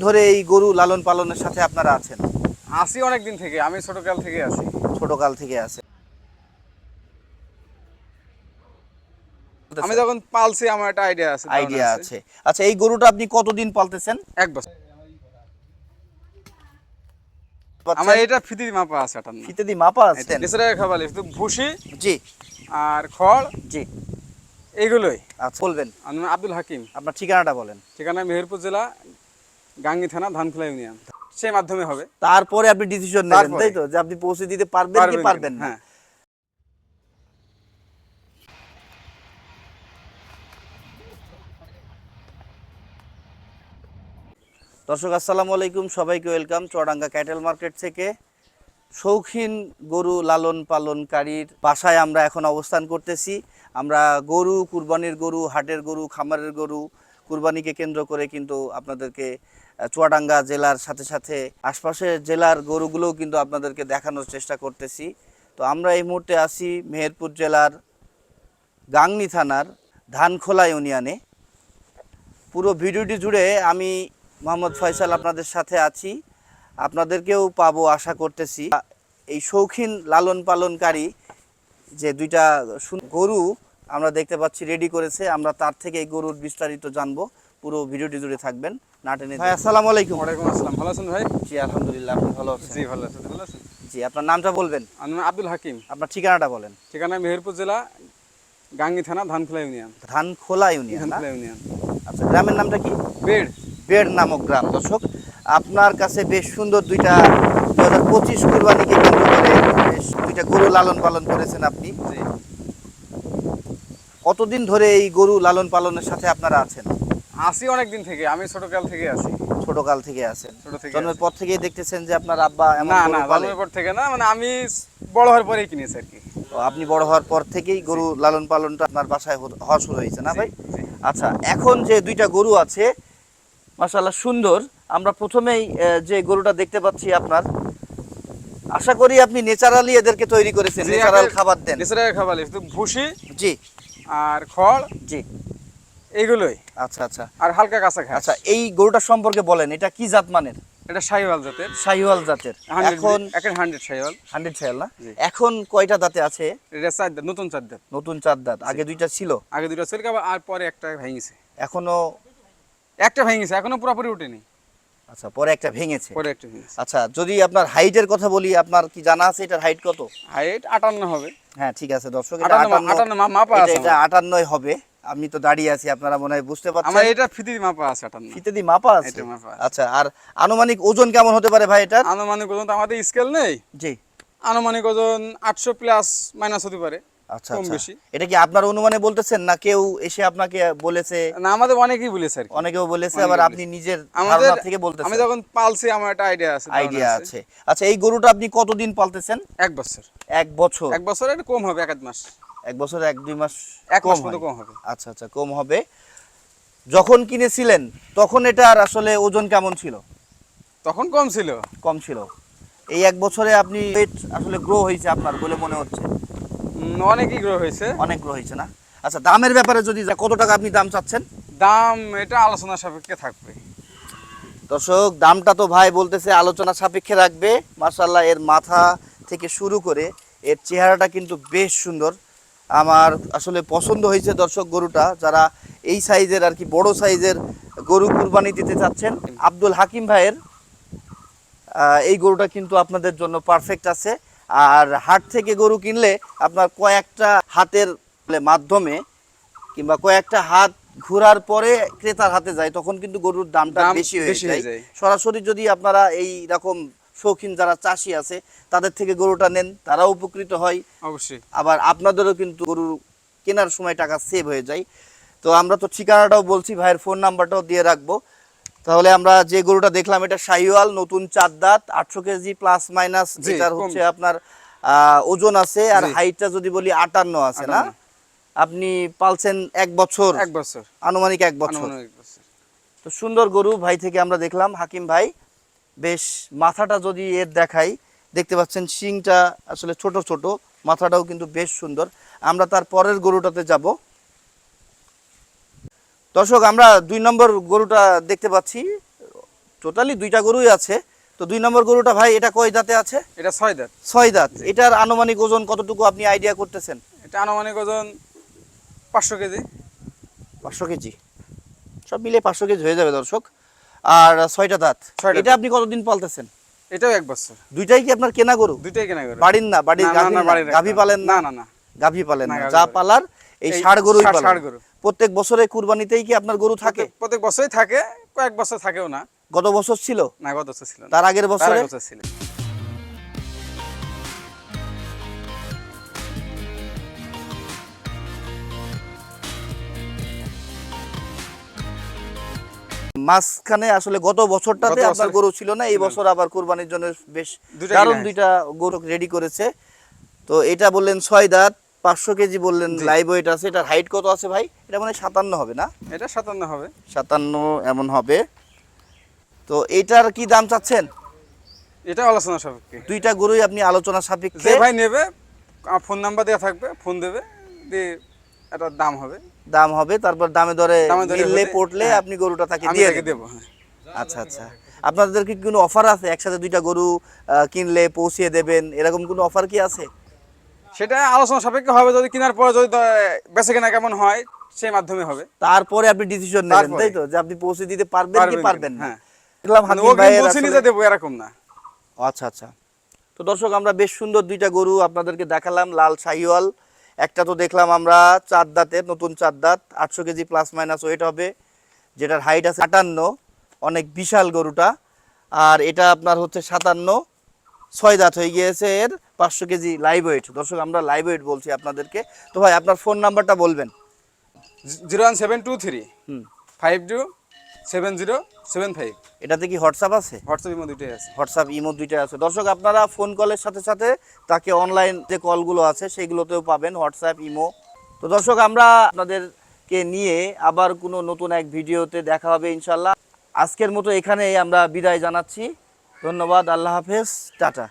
ধরে এই গরু লালন পালনের সাথে আপনারা আছেন? আসি অনেক দিন থেকে আমি ছোটকাল থেকে আছি ছোটকাল থেকে আছে আমি যখন পালছি আমার একটা আইডিয়া আছে আইডিয়া আছে। আচ্ছা এই গরুটা আপনি কতদিন পালতেছেন? এক বছর। আমার এটা ফিতি মাপা আছে আটান্ন ফিতে দি মাপা এছাড়া খাবালি শুধু ভুসি জি। আর খড় জি। এইগুলোই আচ্ছা বলবেন। আমি আব্দুল হাকিম। আপনার ঠিকানাটা বলেন। ঠিকানা মেহেরপুর জেলা গাঙ্গি থানা ধানখোলা ইউনিয়ন। সেই মাধ্যমে হবে। তারপরে আপনি ডিসিশন নেবেন তাই তো? যে আপনি পৌঁছে দিতে পারবেন কি পারবেন না? হ্যাঁ। দর্শক আসসালামু আলাইকুম। সবাইকে ওয়েলকাম চুয়াডাঙ্গা ক্যাটেল মার্কেট থেকে। শৌখিন গরু লালন পালনকারীর বাসায় আমরা এখন অবস্থান করতেছি। আমরা গরু কুরবানির গরু হাটের গরু খামারের গরু কুরবানিকে কেন্দ্র করে কিন্তু আপনাদেরকে চুয়াডাঙ্গা জেলার সাথে সাথে আশপাশের জেলার গরুগুলোও কিন্তু আপনাদেরকে দেখানোর চেষ্টা করতেছি। তো আমরা এই মুহূর্তে আছি মেহেরপুর জেলার গাংনি থানার ধানখোলা ইউনিয়নে। পুরো ভিডিওটি জুড়ে আমি মোহাম্মদ ফয়সাল আপনাদের সাথে আছি। আপনাদেরকেও পাবো আশা করতেছি। এই শৌখিন লালন পালনকারী যে দুইটা গরু আমরা দেখতে পাচ্ছি রেডি করেছে। আমরা তার থেকে এই গরুর বিস্তারিত জানব। পুরো ভিডিওটি জুড়ে থাকবেন না টেনে ভাই আসসালামু আলাইকুম। ওয়ালাইকুম আসসালাম। ভালো আছেন ভাই? জি আলহামদুলিল্লাহ আপনি ভালো আছেন? জি ভালো আছেন। ভালো আছেন? জি আপনার নামটা বলবেন? আমি আব্দুল হাকিম। আপনার ঠিকানাটা বলেন। ঠিকানা মেহেরপুর জেলা গাঙ্গি থানা Dhankhola union. Dhankhola union? Dhankhola union. আচ্ছা গ্রামের নামটা কি? বেড। বেড় নামক গ্রাম দর্শক। আপনার কাছে বেশ সুন্দর দুইটা দু হাজার পঁচিশ কুরবানিকে কেন্দ্র করে বেশ দুইটা গরু লালন পালন করেছেন আপনি। জি। কতদিন ধরে এই গরু লালন পালনের সাথে আপনারা আছেন? আসি অনেক দিন থেকে আমি ছোটকাল থেকে আছি। ছোটকাল থেকে আছেন। ছোট থেকে জন্মের পর থেকেই দেখতেছেন যে আপনার আব্বা এমন না না জন্মের পর থেকে না মানে আমি বড় হওয়ার পরেই কিনেছি আর কি। তো আপনি বড় হওয়ার পর থেকেই গরু লালন পালনটা আপনার বাসায় হওয়া শুরু হয়েছে না ভাই। আচ্ছা এখন যে দুইটা গরু আছে মাশাআল্লাহ সুন্দর আমরা প্রথমেই যে গরুটা দেখতে পাচ্ছি আপনার আশা করি আপনি ন্যাচারালি এদেরকে তৈরি করেছেন জি, ন্যাচারাল খাবার দেন। খাবালি শুধু ভুসি। জি। আর খড়? জি। এগুলোই। আচ্ছা আচ্ছা। আর হালকা কাঁচা ঘাস। আচ্ছা এই গরুটা সম্পর্কে বলেন এটা কি জাত মানের? এটা শাহিওয়াল জাতের। শাহিওয়াল জাতের। এখন এখন হান্ড্রেড শাহিওয়াল। হান্ড্রেড শাহিওয়াল না? এখন কয়টা দাঁতে আছে? এটা চার দাঁত নতুন চার দাঁত। নতুন চার দাঁত। আগে দুইটা ছিল? আগে দুইটা ছিল আর পরে একটা ভেঙেছে। এখনও একটা ভেঙেছে এখনও পুরোপুরি উঠেনি। আচ্ছা পরে একটা ভেঙেছে। পরে একটা ভেঙেছে। আচ্ছা যদি আপনার হাইটের কথা বলি আপনার কি জানা আছে এটার হাইট কত? হাইট আটান্ন হবে। হ্যাঁ ঠিক আছে দর্শক এটা আটান্ন আটান্ন আটান্ন মা- মাপা আছে এটা হবে। আমি তো দাঁড়িয়ে আছি আপনারা মনে হয় বুঝতে আমার এটা ফিতিদি মাপা আছে আটান্ন। ফিতে মাপা আছে? এটা মাপা আচ্ছা আর আনুমানিক ওজন কেমন হতে পারে ভাই এটা আনুমানিক ওজন তো আমাদের স্কেল নেই। জি। আনুমানিক ওজন আটশো প্লাস মাইনাস হতে পারে। আচ্ছা আচ্ছা। বেশি। এটা কি আপনার অনুমানে বলতেছেন না কেউ এসে আপনাকে বলেছে? না আমাদের অনেকেই বলেছে আর অনেকেও বলেছে আবার আপনি নিজের ধারণা থেকে আমি যখন পালছি আমার একটা আইডিয়া আছে আইডিয়া আছে। আচ্ছা এই গরুটা আপনি কতদিন পালতেছেন? এক বছর। এক বছর। এক বছর কম হবে এক আধ মাস। এক বছর এক দুই মাস এক মাস মতো কম হবে। আচ্ছা আচ্ছা কম হবে। যখন কিনেছিলেন তখন এটার আসলে ওজন কেমন ছিল? তখন কম ছিল। কম ছিল। এই এক বছরে আপনি আসলে গ্রো হয়েছে আপনার বলে মনে হচ্ছে। অনেকই গ্রো হয়েছে। অনেক গ্রো হয়েছে না? আচ্ছা দামের ব্যাপারে যদি কত টাকা আপনি দাম চাচ্ছেন? দাম এটা আলোচনা সাপেক্ষে থাকবে। দর্শক দামটা তো ভাই বলতেছে আলোচনা সাপেক্ষে রাখবে। মার্শাল্লাহ এর মাথা থেকে শুরু করে এর চেহারাটা কিন্তু বেশ সুন্দর। আমার আসলে পছন্দ হয়েছে দর্শক গরুটা। যারা এই সাইজের আর কি বড় সাইজের গরু কুরবানি দিতে চাচ্ছেন আব্দুল হাকিম ভাইয়ের এই গরুটা কিন্তু আপনাদের জন্য পারফেক্ট আছে। আর হাট থেকে গরু কিনলে আপনার কয়েকটা হাতের মাধ্যমে কিংবা কয়েকটা হাত ঘোরার পরে ক্রেতার হাতে যায় তখন কিন্তু গরুর দামটা বেশি হয়ে যায়। সরাসরি যদি আপনারা এই রকম শৌখিন যারা চাষি আছে তাদের থেকে গরুটা নেন তারাও উপকৃত হয়। অবশ্যই। আবার আপনাদেরও কিন্তু গরু কেনার সময় টাকা সেভ হয়ে যায়। তো আমরা তো ঠিকানাটাও বলছি ভাইয়ের ফোন নাম্বারটাও দিয়ে রাখব। তাহলে আমরা যে গরুটা দেখলাম এটা শাহিওয়াল নতুন চার দাঁত আটশো কেজি প্লাস মাইনাস যেটার হচ্ছে আপনার ওজন আছে আর হাইটটা যদি বলি আটান্ন আছে না? আপনি পালছেন এক বছর? এক বছর। আনুমানিক এক বছর। তো সুন্দর গরু ভাই থেকে আমরা দেখলাম হাকিম ভাই। বেশ মাথাটা যদি এর দেখাই দেখতে পাচ্ছেন শিংটা আসলে ছোট ছোট মাথাটাও কিন্তু বেশ সুন্দর। আমরা তার পরের গরুটাতে যাব। দর্শক আমরা দুই নম্বর গরুটা দেখতে পাচ্ছি। টোটালি দুইটা গরুই আছে। তো দুই নম্বর গরুটা ভাই এটা কয় দাঁতে আছে? এটা ছয় দাঁত। ছয় দাঁত। এটার আনুমানিক ওজন কতটুকু আপনি আইডিয়া করতেছেন? এটা আনুমানিক ওজন পাঁচশো কেজি। পাঁচশো কেজি। সব মিলে পাঁচশো কেজি হয়ে যাবে দর্শক। আর ছয়টা দাঁত। এটা আপনি কতদিন পালতেছেন? এটাও এক বছর। দুইটাই কি আপনার কেনা গরু? দুইটাই কেনা করে বাড়ির না? বাড়ির গাভী পালেন না? না না গাভী পালেন না। যা পালার এই ষাড় গরু। প্রত্যেক বছরে কুরবানিতেই কি আপনার গরু থাকে? প্রত্যেক- বছরই থাকে কয়েক বছর থাকেও না। গত বছর ছিল? না গত বছর ছিল তার আগের বছরে? ছিল। মাঝখানে আসলে গত বছরটাতে আপনার গরু ছিল না এই বছর আবার কুরবানির জন্য বেশ দারুণ দুইটা গরু রেডি করেছে। তো এটা বললেন ছয় দাঁত। পাঁচশো কেজি বললেন। লাইভ ওয়েট আছে এটার হাইট কত আছে ভাই? এটা মানে সাতান্ন হবে না? এটা সাতান্ন হবে। সাতান্ন এমন হবে। তো এইটার কি দাম চাচ্ছেন? এটা আলোচনা সাপেক্ষে। দুইটা গরুই আপনি আলোচনা যে সাপেক্ষে ভাই নেবে ফোন নাম্বার দেওয়া থাকবে ফোন দেবে দিয়ে একটা দাম হবে। দাম হবে তারপর দামে দরে মিললে পড়লে হ্যাঁ। আপনি গরুটা তাকে দিয়ে। দেবো হ্যাঁ। আচ্ছা আচ্ছা। আপনাদের কি কোনো অফার আছে? একসাথে দুইটা গরু কিনলে পৌঁছিয়ে দেবেন এরকম কোনো অফার কি আছে? সেটা আলোচনা সাপেক্ষে হবে যদি কেনার পরে যদি বেচে কেনা কেমন হয় সেই মাধ্যমে হবে। তারপরে আপনি ডিসিশন নেবেন। তাই তো? যে আপনি পৌঁছে দিতে পারবেন কি পারবেন হ্যাঁ। দেবো এরকম না। আচ্ছা আচ্ছা। তো দর্শক আমরা বেশ সুন্দর দুইটা গরু আপনাদেরকে দেখালাম লাল শাহিওয়াল একটা তো দেখলাম আমরা চার দাঁতের নতুন চার দাঁত আটশো কেজি প্লাস মাইনাস ওয়েট হবে যেটার হাইট আছে আটান্ন অনেক বিশাল গরুটা। আর এটা আপনার হচ্ছে সাতান্ন ছয় দাঁত হয়ে গিয়েছে এর পাঁচশো কেজি লাইভ ওয়েট দর্শক আমরা লাইভ ওয়েট বলছি আপনাদেরকে। তো ভাই আপনার ফোন নাম্বারটা বলবেন। Zero one seven two three. Five two seven zero seven five. এটাতে কি হোয়াটসঅ্যাপ আছে? হোয়াটসঅ্যাপ ইমো দুইটাই আছে। হোয়াটসঅ্যাপ ইমো দুইটাই আছে। দর্শক আপনারা ফোন কলের সাথে সাথে তাকে অনলাইন যে কলগুলো আছে সেগুলোতেও পাবেন হোয়াটসঅ্যাপ ইমো। তো দর্শক আমরা আপনাদেরকে নিয়ে আবার কোনো নতুন এক ভিডিওতে দেখা হবে ইনশাল্লাহ আজকের মতো এখানেই আমরা বিদায় জানাচ্ছি। ধন্যবাদ আল্লাহ হাফেজ টাটা।